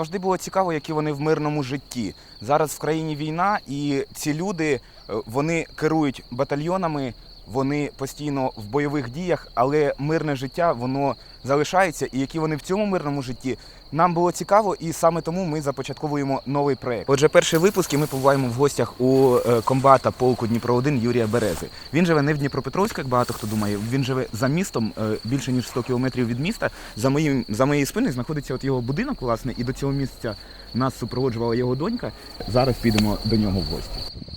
Завжди було цікаво, які вони в мирному житті. Зараз в країні війна, і ці люди е, вони керують батальйонами, вони постійно в бойових діях, але мирне життя воно залишається. І які вони в цьому мирному житті нам було цікаво, і саме тому ми започатковуємо новий проект. Отже, перший випуск і ми побуваємо в гостях у е, комбата полку Дніпро 1 Юрія Берези. Він живе не в Дніпропетровську, як багато хто думає. Він живе за містом е, більше ніж 100 кілометрів від міста. За моїм за моєю спиною знаходиться от його будинок, власне, і до цього місця нас супроводжувала його донька. Зараз підемо до нього в гості.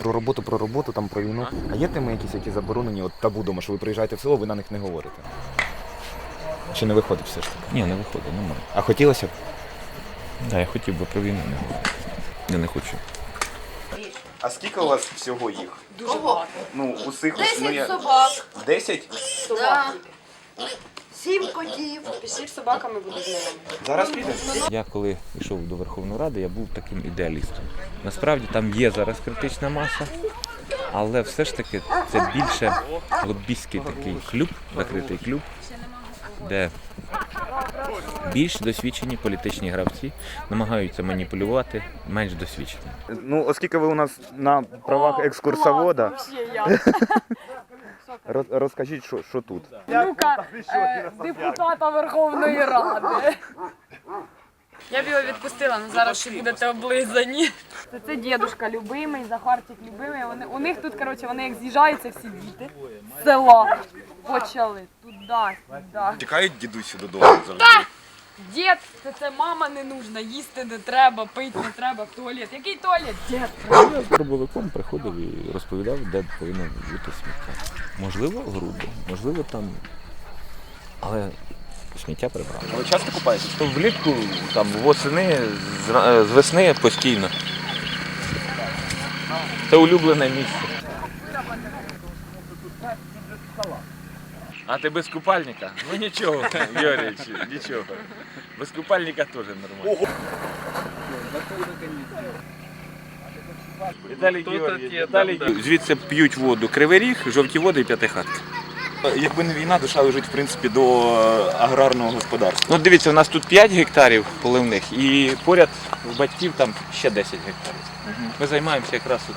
Про роботу, про роботу, там про війну. А є теми якісь, які заборонені? От табу дома, що ви приїжджаєте в село, ви на них не говорите. Чи не виходить все ж таки? Ні, не виходить, немає. А хотілося б? Да, я хотів би про війну не говорити. Я не хочу. А скільки у вас всього їх? Дуже багато. Ну, усіх Десять собак. Десять? Да. Сім котів. З собаками будуть знайомі. Зараз підемо. Я коли йшов до Верховної Ради, я був таким ідеалістом. Насправді там є зараз критична маса, але все ж таки це більше лобістський такий клуб, закритий клуб, де більш досвідчені політичні гравці намагаються маніпулювати менш досвідчені. Ну, оскільки ви у нас на правах екскурсовода, роз- розкажіть, що, що тут. Люка е, депутата Верховної Ради. Я б його відпустила, але зараз ще будете облизані. Це, це дідушка любимий, Захарчик любимий. Вони, у них тут, коротше, вони як з'їжджаються всі діти з села. Почали туди, сюди. Чекають дідусю додому завжди. Дід, це, це мама не нужна, їсти не треба, пити не треба, в туалет. Який туалет? Дід. Я з дробовиком приходив і розповідав, де повинно бути сміття. Можливо, грубо, можливо, там. Але сміття прибрали. Ви часто купаєтесь? Влітку, там, восени, з, з весни постійно. Це улюблене місце. А ти без купальника? Ну нічого, Юрійович, нічого. Без купальника теж нормально. Віталій Георгійович, Віталій Георгійович. Звідси п'ють воду Кривий Ріг, жовті води і п'ятихатки. Якби не війна, душа лежить в принципі до е, аграрного господарства. Ну дивіться, у нас тут 5 гектарів поливних і поряд у батьків там ще 10 гектарів. Ми займаємося якраз тут.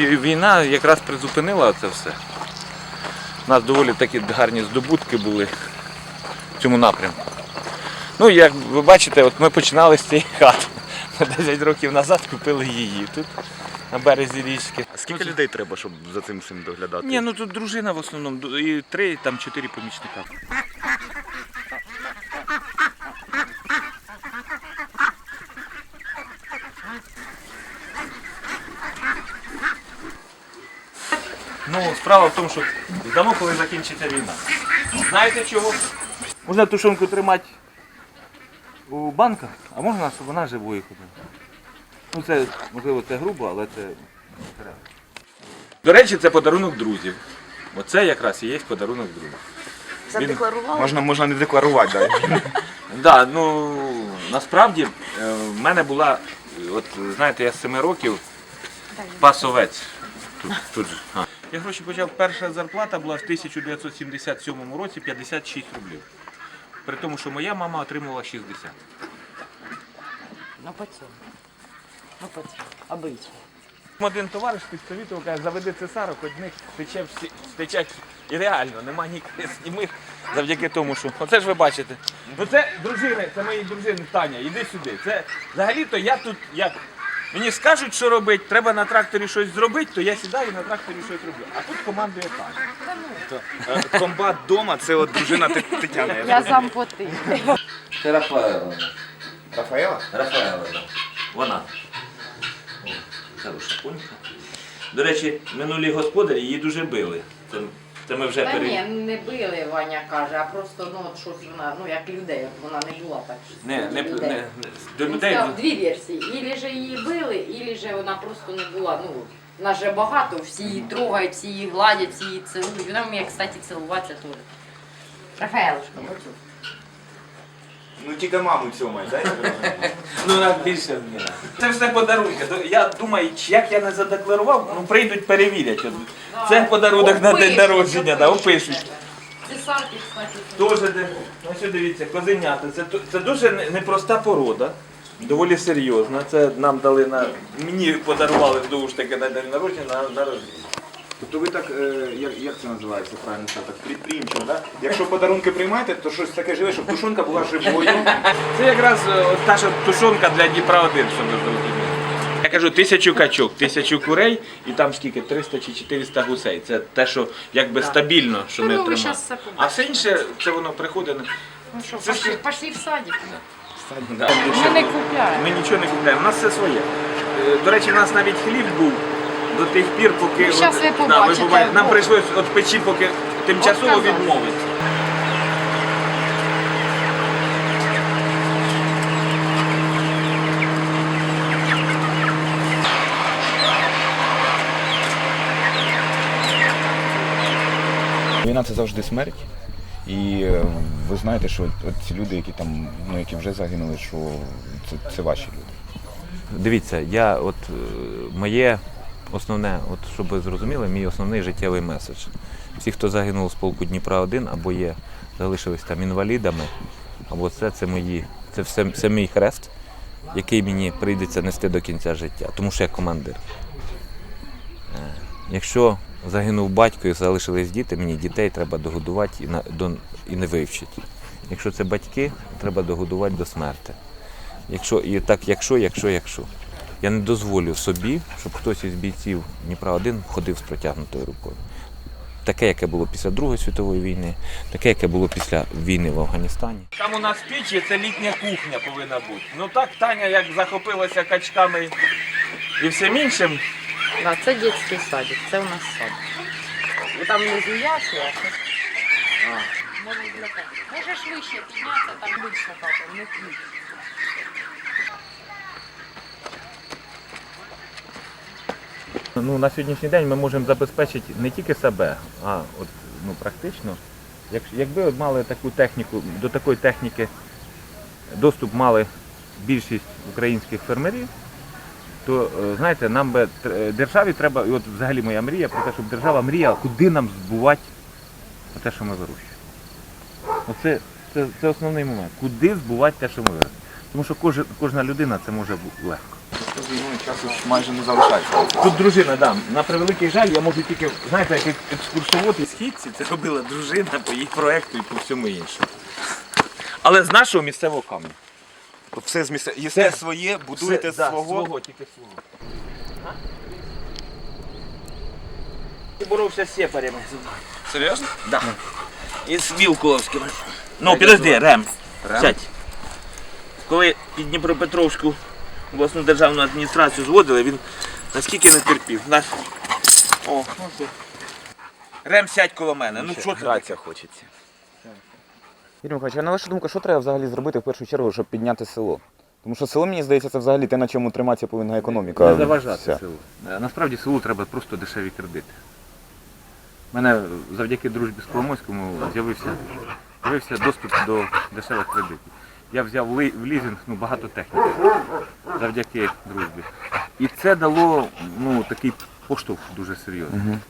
І війна якраз призупинила це все. У нас доволі такі гарні здобутки були в цьому напрямку. Ну, як ви бачите, от ми починали з цієї хати. Ми 10 років назад купили її тут, на березі річки. Скільки людей треба, щоб за цим всім доглядати? Ні, ну тут дружина в основному, і три, там чотири помічника. Ну, справа в тому, що здамо, коли закінчиться війна. Знаєте чого? Можна тушонку тримати банках, а можна, щоб вона живою ходила. Ну це, можливо, це грубо, але це треба. До речі, це подарунок друзів. Оце якраз і є подарунок друзів. Задекларували? Можна, можна не декларувати, да. Да, ну насправді е, в мене була, от знаєте, я з 7 років пас овець. Тут, тут же. А. Я гроші почав, перша зарплата була в 1977 році 56 рублів. При тому, що моя мама отримувала 60. Ну по цьому. Ну по. Обичай. Один товариш підсовітував, каже, заведи цесарок, хоч в них тече всі, тече і реально, нема ні крис, ні мих, завдяки тому, що. Оце ж ви бачите. Ну це дружини, це мої дружини Таня, іди сюди. Це взагалі-то я тут як. Мені скажуть, що робити, треба на тракторі щось зробити, то я сідаю і на тракторі щось роблю. А тут командує Таня. Е, Комбат дома це от дружина Тетяна. я зампоти. Це Рафаела. Рафаела? Так. Вона. О, Хороша понька. До речі, минулі господарі її дуже били. Це, це ми вже Та ні, не били, Ваня каже, а просто ну от щось вона, ну як людей, от вона не була так. що Не, не, людей. не, не, до Він людей. сказав дві версії. Ілі же її били, ілі же вона просто не була. Ну, нас же багато, всі її трогають, всі її гладять, всі її цілують. Вона вміє, кстати, цілуватися теж. Рафаелушка, почув. Ну тільки маму цьомай, так? Ну, нам більше ні. Це все подарунки. Я думаю, як я не задекларував, ну прийдуть перевірять. От. Це подарунок на день народження, да, опишуть кстати. Дуже де- ось дивіться, козенята. Це, це дуже не- непроста порода, доволі серйозна. Це нам дали на. Мені подарували знову ж таки на день народження на, на рождення. Тобто ви так, е, як, як це називається правильно, що так підприємчим, да? Якщо подарунки приймаєте, то щось таке живе, щоб тушонка була живою. Це якраз е, от та що тушонка для Дніпра 1, щоб ви зрозуміли. Я кажу, тисячу качок, тисячу курей і там скільки? 300 чи 400 гусей. Це те, що якби стабільно, що ми Ну, ви тримаємо. щас все побачите. А все інше, це воно приходить. Ну що, Це пошли, ж- пошли в садик. Да. Ми не купляємо. Ми нічого не купляємо, у нас все своє. Е, До речі, у нас навіть хліб був до тих пір, поки Ну, щас от- ви да, побачите. побачите. нам прийшлось від печі, поки тимчасово Отказали. відмовитися. Війна це завжди смерть. І е, ви знаєте, що от ці люди, які там, ну які вже загинули, що це, це ваші люди. Дивіться, я от е, моє основне, от щоб ви зрозуміли, мій основний життєвий меседж. Всі, хто загинув з полку Дніпра 1 або є, залишились там інвалідами, або це, це мої, це все це мій хрест, який мені прийдеться нести до кінця життя, тому що я командир. Е, Якщо загинув батько і залишились діти, мені дітей треба догодувати і, на, до, і не вивчити. Якщо це батьки, треба догодувати до смерти. Якщо і так, якщо, якщо, якщо. Я не дозволю собі, щоб хтось із бійців Дніпра 1 ходив з протягнутою рукою. Таке, яке було після Другої світової війни, таке, яке було після війни в Афганістані. Там у нас печі, це літня кухня повинна бути. Ну так Таня як захопилася качками і всім іншим. Да, це дитячий садик, це у нас садик. Ну, Там а тут... Можеш. Можеш вище піднятися, там більше хата, не ключ. Ну, на сьогоднішній день ми можемо забезпечити не тільки себе, а от, ну, практично. Як, якби от мали таку техніку, до такої техніки доступ мали більшість українських фермерів, то е, знаєте, нам би е, державі треба, і от взагалі моя мрія про те, щоб держава мріяла, куди нам збувати те, що ми вирощуємо. Оце це, це основний момент. Куди збувати те, що ми вирощуємо. Тому що кожна, кожна людина це може бу- легко. З війною часу майже не залишається. Тут дружина, да. На превеликий жаль, я можу тільки, знаєте, як екскурсовод із східці, це робила дружина по її проекту і по всьому іншому. Але з нашого місцевого каменю. Все з місця. Їсте Все- своє, будуєте Все, да, свого. свого, тільки свого. Ти боровся з сепарями. Серйозно? Да. І з Вілкуловським. Ну, підожди, Рем. Рем? Сядь. Коли під Дніпропетровську обласну державну адміністрацію зводили, він наскільки не терпів. Наш... О. Рем, сядь коло мене. Ну що це? Хочеться. Юрій Михайлович, а на вашу думку, що треба взагалі зробити в першу чергу, щоб підняти село? Тому що село, мені здається, це взагалі те, на чому триматися повинна економіка. Не заважати вся. селу. Е, Насправді селу треба просто дешеві кредити. У мене завдяки дружбі з Коломойському з'явився, з'явився доступ до дешевих кредитів. Я взяв в лізинг ну, багато техніки завдяки дружбі. І це дало ну, такий поштовх дуже серйозний. Мгм.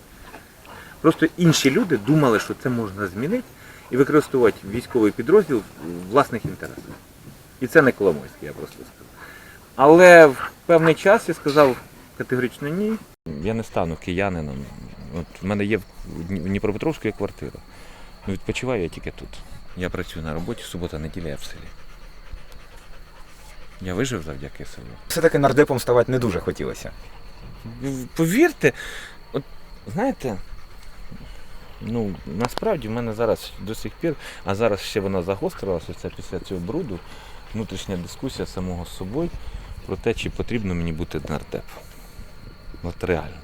Просто інші люди думали, що це можна змінити і використовувати військовий підрозділ в власних інтересах. І це не Коломойський, я просто скажу. Але в певний час я сказав категорично ні. Я не стану киянином. От в мене є в Дні- в Дніпропетровську є квартира. Ну, відпочиваю я тільки тут. Я працюю на роботі, субота, неділя я в селі. Я вижив завдяки селу. Все-таки нардепом ставати не дуже хотілося. Повірте, от знаєте, ну насправді в мене зараз до сих пір, а зараз ще вона загострилася це після цього бруду, внутрішня дискусія самого з собою про те, чи потрібно мені бути нардепом. От реально.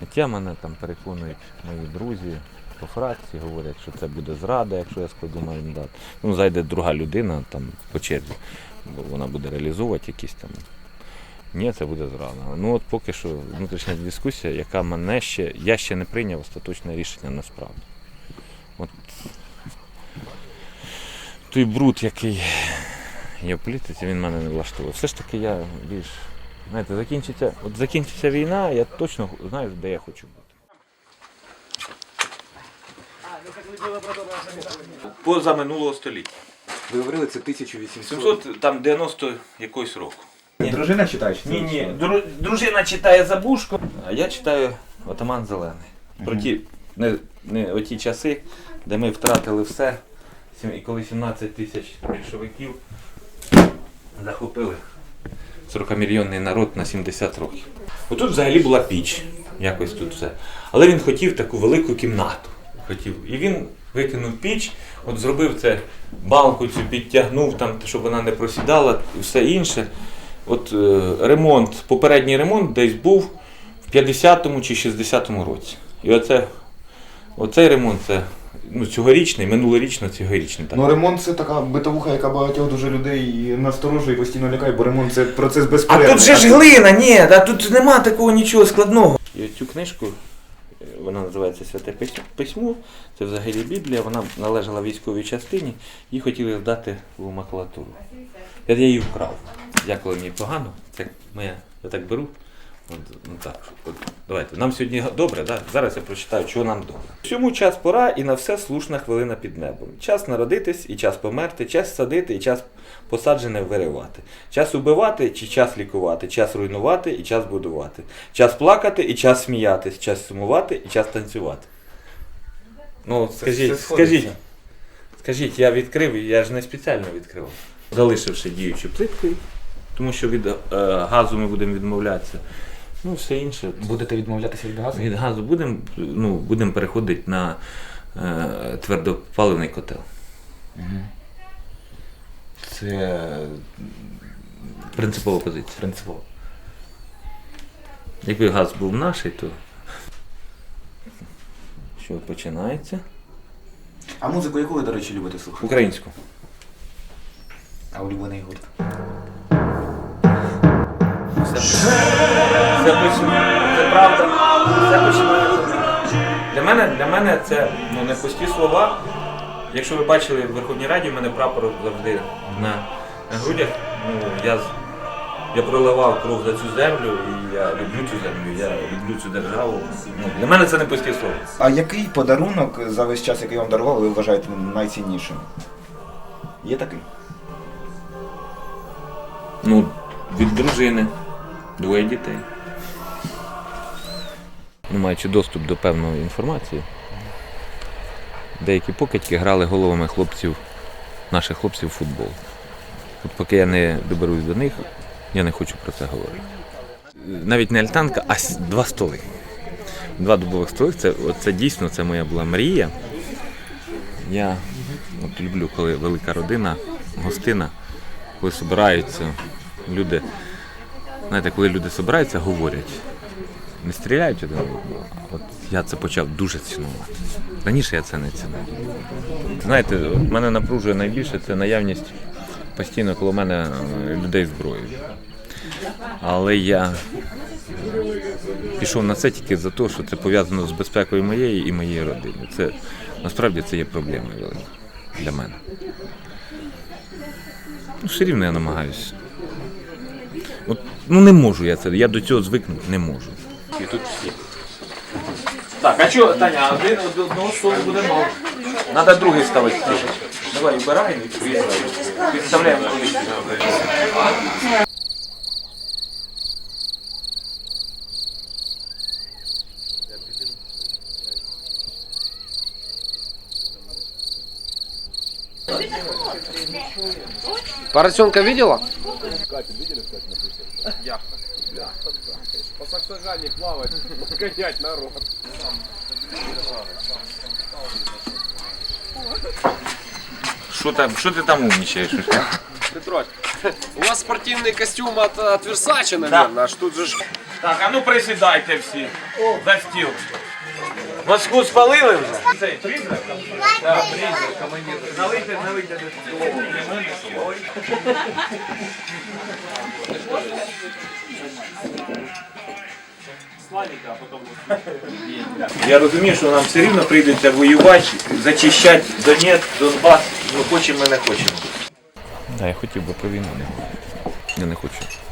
Хоча мене там переконують мої друзі по фракції, говорять, що це буде зрада, якщо я складу мандат. Ну, зайде друга людина там по черзі, вона буде реалізовувати якісь там ні, це буде зрада. Ну от поки що внутрішня дискусія, яка мене ще. Я ще не прийняв остаточне рішення насправді. От той бруд, який є в політиці, він мене не влаштовує. Все ж таки я більш. Знаєте, закінчиться, от закінчиться війна, я точно знаю, де я хочу бути. Поза минулого століття. Ви говорили, це 1800. 700, там 90 якогось року. Дружина читає? Ні, ні, дру- дружина читає Забушко, а я читаю Отаман Зелений. Про ті, не, не оті часи, де ми втратили все, сім- і коли 17 тисяч більшовиків захопили 40-мільйонний народ на 70 років. Отут взагалі була піч, якось тут все. Але він хотів таку велику кімнату. Хотів. І він викинув піч, от зробив це, балку цю підтягнув, там, щоб вона не просідала і все інше. От е, ремонт, попередній ремонт десь був в 50-му чи 60-му році. І оце, оцей ремонт це ну, цьогорічний, минулорічно цьогорічний. Так. Ну ремонт це така битовуха, яка багатьох дуже людей насторожує і постійно лякає, бо ремонт це процес А тут же ж глина, ні, а тут нема такого нічого складного. І цю книжку, вона називається Святе письмо, це взагалі Біблія, вона належала військовій частині, її хотіли здати в макулатуру. Я її вкрав. Дякую мені погано, це моя, я так беру. От, ну так, от, давайте. Нам сьогодні добре, да? зараз я прочитаю, чого нам добре. Всьому час пора і на все слушна хвилина під небом. Час народитись і час померти, час садити і час посаджене виривати. Час убивати чи час лікувати, час руйнувати і час будувати. Час плакати і час сміятись, час сумувати і час танцювати. Ну, скажіть, це скажіть, скажіть, я відкрив, я ж не спеціально відкрив. Залишивши діючу плиткою, тому що від е, газу ми будемо відмовлятися. Ну, все інше. Будете відмовлятися від газу? Від газу будемо ну, будем переходити на е, твердопаливний котел. Це Принципова позиція. принципово. Якби газ був наш, то що починається? А музику яку ви, до речі, любите слухати? Українську. А улюблений гурт? Все, правда. Все починається. Для мене, для мене це ну, не пусті слова. Якщо ви бачили в Верховній Раді, в мене прапор завжди на, на грудях. Ну, я, я проливав кров за цю землю, і я люблю цю землю, я люблю цю державу. Ну, для мене це не пусті слова. А який подарунок за весь час, який вам дарували, ви вважаєте найціннішим? Є такий? Ну, від дружини, двоє дітей. Не маючи доступ до певної інформації, деякі покидьки грали головами хлопців, наших хлопців в футбол. От поки я не доберусь до них, я не хочу про це говорити. Навіть не альтанка, а два столи. Два дубових столи це, це дійсно це моя була мрія. Я от люблю, коли велика родина, гостина, коли збираються люди. Знаєте, коли люди збираються, говорять, не стріляють один одного. От я це почав дуже цінувати. Раніше я це не цінував. Знаєте, мене напружує найбільше це наявність постійно коло мене е, людей зброєю. Але я пішов на це тільки за те, що це пов'язано з безпекою моєї і моєї родини. Це насправді це є проблемою великою для мене. Ну, все рівно я намагаюся. От, ну не можу я це, я до цього звикнути не можу. І тут всі. Так, а що, Таня, один одного столу буде мало. Треба другий ставити. Давай, вбираємо і. Підставляємо колись. Поросенка видела? Що там, що ти там умнічаєш? Петрович, у вас спортивный костюм от, от Versace, наверное, аж тут же ж... Так, а ну присідайте всі за стіл. Москву спалили вже? Цей призрак? Так, призрак, командир. Налийте, налийте до. Я розумію, що нам все рівно прийдеться воювати, зачищати Донець, Донбас. Ми хочемо, ми не хочемо. Да, я хотів би про війну не говорити. Я не хочу.